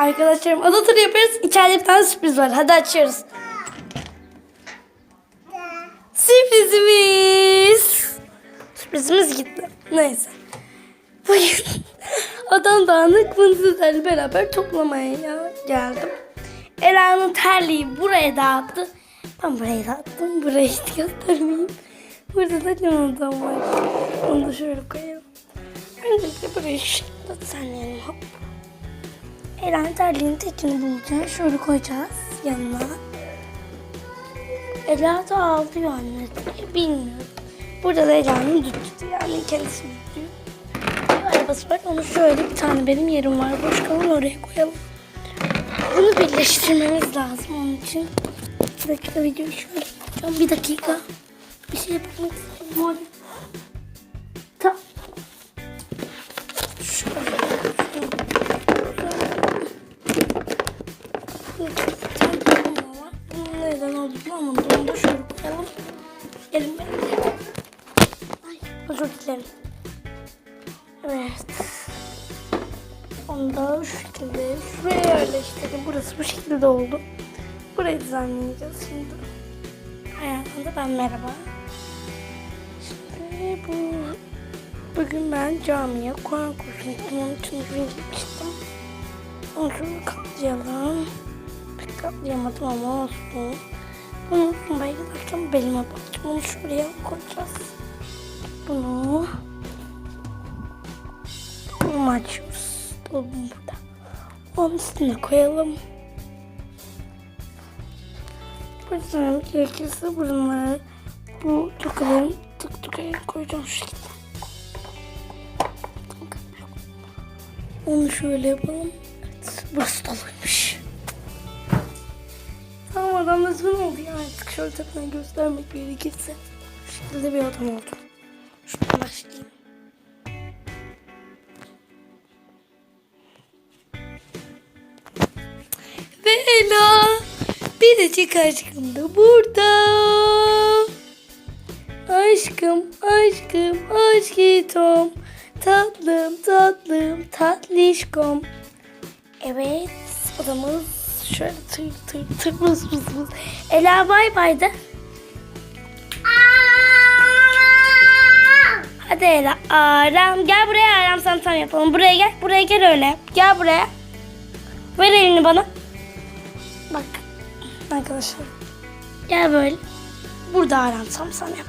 Arkadaşlarım ada turu yapıyoruz. İçeride bir tane sürpriz var. Hadi açıyoruz. Sürprizimiz. Sürprizimiz gitti. Neyse. Bugün adam dağınık mıntızlarla beraber toplamaya geldim. Ela'nın terliği buraya dağıttı. Ben buraya dağıttım. Burayı hiç göstermeyeyim. Burada da limonatam var. Onu da şöyle koyalım. Öncelikle burayı şu şekilde düzenleyelim. Hop. Ela'nın terliğinin tekini bulacağız. Şöyle koyacağız yanına. Ela da ağlıyor anne. Bilmiyorum. Burada da Ela'nın düdüğü yani kendisi. Bir arabası var. Onu şöyle bir tane benim yerim var. Boş kalan oraya koyalım. Bunu birleştirmemiz lazım onun için. Bir dakika videoyu şöyle yapacağım. Bir dakika. Bir şey yapmak istiyorum. Neden olduğunu anlamadım. Onu şöyle koyalım. Elim benim. Ay, özür dilerim. Evet. Onu da şu şekilde şuraya yerleştirdim. Burası bu şekilde oldu. Burayı düzenleyeceğiz şimdi. Hayatımda ben merhaba. Şimdi bu bugün ben camiye Kur'an kursuna. Onun için gitmiştim. Onu katlayalım. Pek katlayamadım ama olsun. Bunu unuttum. Belki akşam belime bakacağım. Onu şuraya koyacağız. Bunu bunu açıyoruz. Dolabım burada. Onun üstüne koyalım. Buradan gerekirse bunları bu tokaların tık tıkaya koyacağım şu şekilde. Onu şöyle yapalım. Evet, burası doluymuş. Adam nasıl oldu ya artık şöyle tepeden göstermek gerekirse. Şu şekilde bir adam oldu. Şuradan başlayayım. Ve Ela biricik aşkım da burada. Aşkım, aşkım, aşkitom. Tatlım, tatlım, tatlışkom. Evet, odamız şöyle tır tır tır mız mız mız. Ela bay bay de. Hadi Ela. Aram. Gel buraya Aram sen tam yapalım. Buraya gel. Buraya gel öyle. Gel buraya. Ver elini bana. Bak. Arkadaşlar. Gel böyle. Burada aram sam sam yap.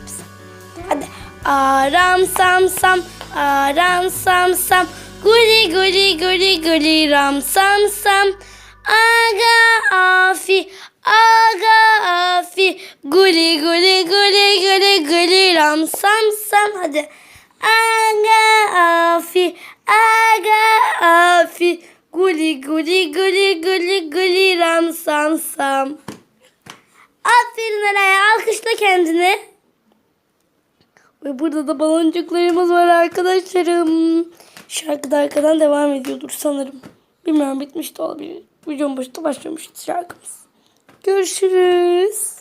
Hadi. Aram sam sam. Aram sam sam. Guli guli guli guli ram sam sam. Aga afi. Aga afi. Guli guli guli guli guli ram sam sam. Hadi. Aga afi. Aga afi. Guli guli guli guli guli ram sam sam. Aferin Ela'ya alkışla kendini. Ve burada da baloncuklarımız var arkadaşlarım. Şarkı da arkadan devam ediyordur sanırım. Bilmiyorum bitmiş de olabilir. Videonun başında başlamıştı şarkımız. Görüşürüz.